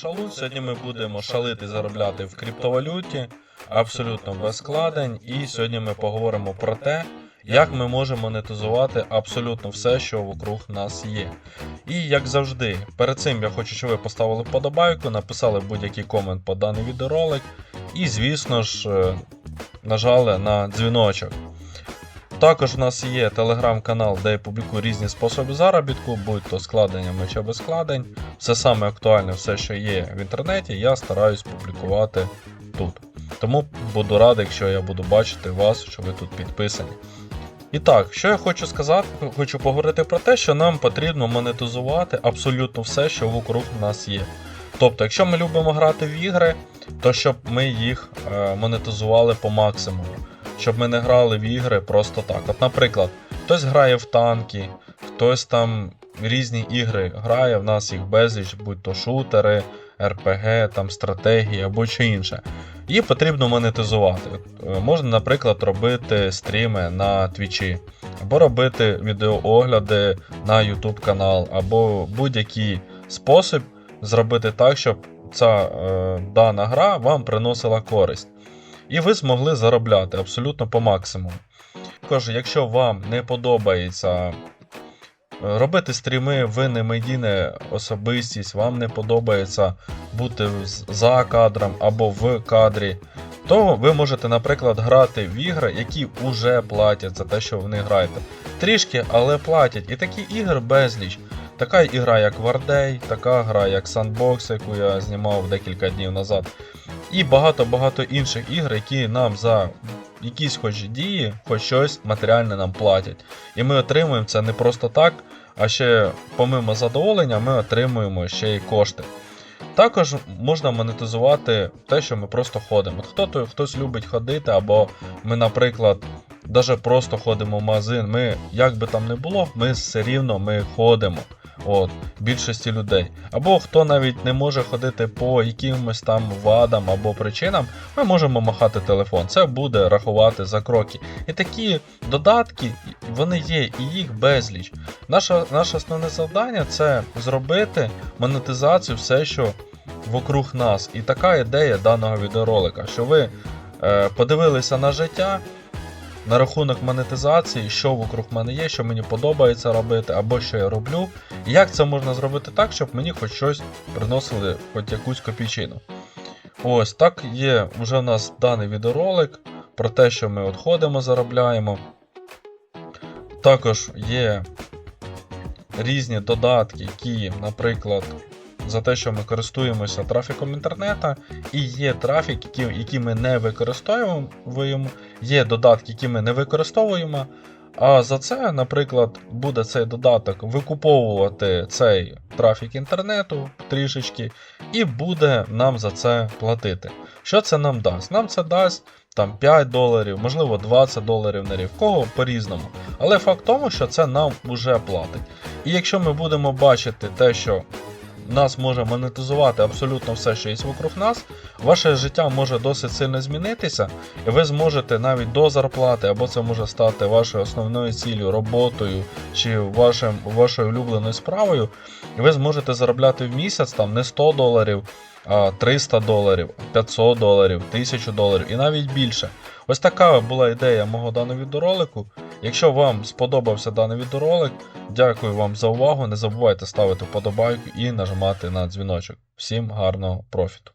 Шалун. Сьогодні ми будемо шалити заробляти в криптовалюті абсолютно без складень. І сьогодні ми поговоримо про те, як ми можемо монетизувати абсолютно все, що вокруг нас є. І як завжди, перед цим я хочу, щоб ви поставили вподобайку, написали будь-який комент по даний відеоролик. І, звісно ж, е, нажали на дзвіночок. Також у нас є телеграм-канал, де я публікую різні способи заробітку, будь то складеннями чи без складень. Все саме актуальне, все, що є в інтернеті, я стараюсь публікувати тут. Тому буду радий, якщо я буду бачити вас, що ви тут підписані. І так, що я хочу сказати, хочу поговорити про те, що нам потрібно монетизувати абсолютно все, що вокруг нас є. Тобто, якщо ми любимо грати в ігри, то щоб ми їх е, монетизували по максимуму щоб ми не грали в ігри просто так. От, наприклад, хтось грає в танки, хтось там різні ігри грає, в нас їх безліч, будь то шутери, РПГ, там стратегії або що інше. Її потрібно монетизувати. Е, Можна, наприклад, робити стріми на твічі, або робити відеоогляди на YouTube канал, або будь-який спосіб зробити так, щоб ця е, дана гра вам приносила користь і ви змогли заробляти абсолютно по максимуму. Також, якщо вам не подобається е, робити стріми, ви не медійна особистість, вам не подобається бути за кадром або в кадрі, то ви можете, наприклад, грати в ігри, які вже платять за те, що ви не граєте. Трішки, але платять. І такі ігри безліч. Така ігра, як Вардей, така гра, як Sandbox, яку я знімав декілька днів назад. І багато-багато інших ігор, які нам за якісь хоч дії, хоч щось матеріальне нам платять. І ми отримуємо це не просто так, а ще, помимо задоволення, ми отримуємо ще й кошти. Також можна монетизувати те, що ми просто ходимо. Хто то хтось любить ходити, або ми, наприклад, даже просто ходимо в магазин. Ми, як би там не було, ми все рівно ми ходимо. От, більшості людей. Або хто навіть не може ходити по якимось там вадам або причинам, ми можемо махати телефон. Це буде рахувати за кроки. І такі додатки, вони є, і їх безліч. Наше, наше основне завдання це зробити монетизацію все, що вокруг нас. І така ідея даного відеоролика, що ви е, подивилися на життя. На рахунок монетизації, що вокруг мене є, що мені подобається робити, або що я роблю, і як це можна зробити так, щоб мені хоч щось приносили, хоч якусь копійчину. Ось так є вже у нас даний відеоролик про те, що ми от заробляємо. Також є різні додатки, які, наприклад, за те, що ми користуємося трафіком інтернету, і є трафік, який, який ми не використовуємо, є додатки, які ми не використовуємо. А за це, наприклад, буде цей додаток викуповувати цей трафік інтернету трішечки, і буде нам за це платити. Що це нам дасть? Нам це дасть там 5 доларів, можливо 20 доларів на рік, кого по-різному. Але факт в тому, що це нам вже платить. І якщо ми будемо бачити те, що нас може монетизувати абсолютно все, що є вокруг нас, ваше життя може досить сильно змінитися, і ви зможете навіть до зарплати, або це може стати вашою основною ціллю, роботою чи вашим, вашою улюбленою справою, і ви зможете заробляти в місяць там не 100 доларів, а 300 доларів, 500 доларів, 1000 доларів і навіть більше. Ось така була ідея мого даного відеоролику. Якщо вам сподобався даний відеоролик, дякую вам за увагу. Не забувайте ставити вподобайку і нажимати на дзвіночок. Всім гарного профіту!